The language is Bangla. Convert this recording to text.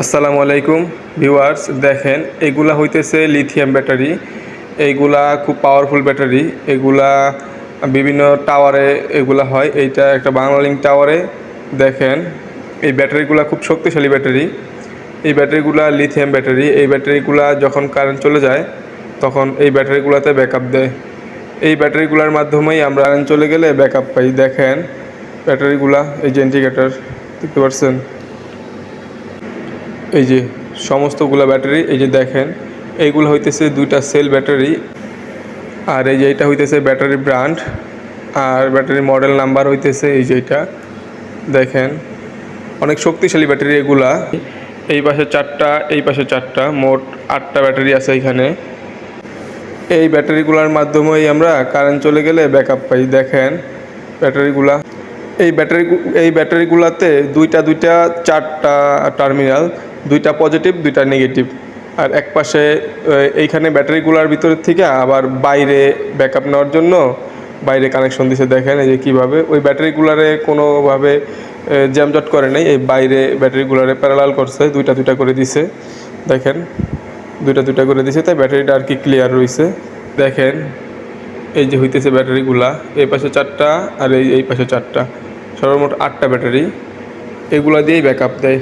আসসালামু আলাইকুম, ভিউয়ার্স, দেখেন, এগুলা হইতেছে লিথিয়াম ব্যাটারি এইগুলা খুব পাওয়ারফুল ব্যাটারি এগুলা বিভিন্ন টাওয়ারে এগুলা হয়। এইটা একটা বাংলালিংক টাওয়ারে দেখেন, এই ব্যাটারিগুলা খুব শক্তিশালী ব্যাটারি এই ব্যাটারিগুলা লিথিয়াম ব্যাটারি এই ব্যাটারিগুলা যখন কারেন্ট চলে যায়, তখন এই ব্যাটারিগুলোতে ব্যাকআপ দেয়। এই ব্যাটারিগুলার মাধ্যমেই আমরা কারেন্ট চলে গেলে ব্যাকআপ পাই। দেখেন ব্যাটারিগুলা এই যে ইন্ডিকেটার দেখতে পাচ্ছেন? এই যে সমস্তগুলা ব্যাটারি, এই যে দেখেন, এইগুলো হইতেছে দুইটা সেল ব্যাটারি, আর এই যে এটা হইতেছে ব্যাটারি ব্র্যান্ড, আর ব্যাটারি মডেল নাম্বার হইতেছে এই যে এটা, দেখেন, অনেক শক্তিশালী ব্যাটারি এগুলা। এই পাশে চারটা, এই পাশে চারটা, মোট আটটা ব্যাটারি আছে এখানে। এই ব্যাটারিগুলোর মাধ্যমেই আমরা কারেন্ট চলে গেলে ব্যাকআপ পাই, দেখেন, ব্যাটারিগুলা। এই ব্যাটারি, এই ব্যাটারিগুলাতে দুইটা দুইটা, চারটা টার্মিনাল দুইটা পজিটিভ দুইটা নেগেটিভ আর এক পাশে এইখানে ব্যাটারিগুলোর ভিতরের থেকে আবার বাইরে ব্যাকআপ নেওয়ার জন্য বাইরে কানেকশন দিছে। দেখেন এই যে কীভাবে, ওই ব্যাটারিগুলারে কোনোভাবে জ্যামজট করে নাই, এই বাইরে ব্যাটারিগুলারে প্যারালাল করছে, দুইটা দুইটা করে দিছে। দেখেন, দুইটা দুইটা করে দিছে, তাই ব্যাটারিটা আর কি ক্লিয়ার রয়েছে দেখেন, এই যে হইতেছে ব্যাটারিগুলা এই পাশে চারটা আর এই এই পাশে চারটা। সর্বমোট আটটা ব্যাটারি এগুলা দিয়েই ব্যাকআপ দেয়।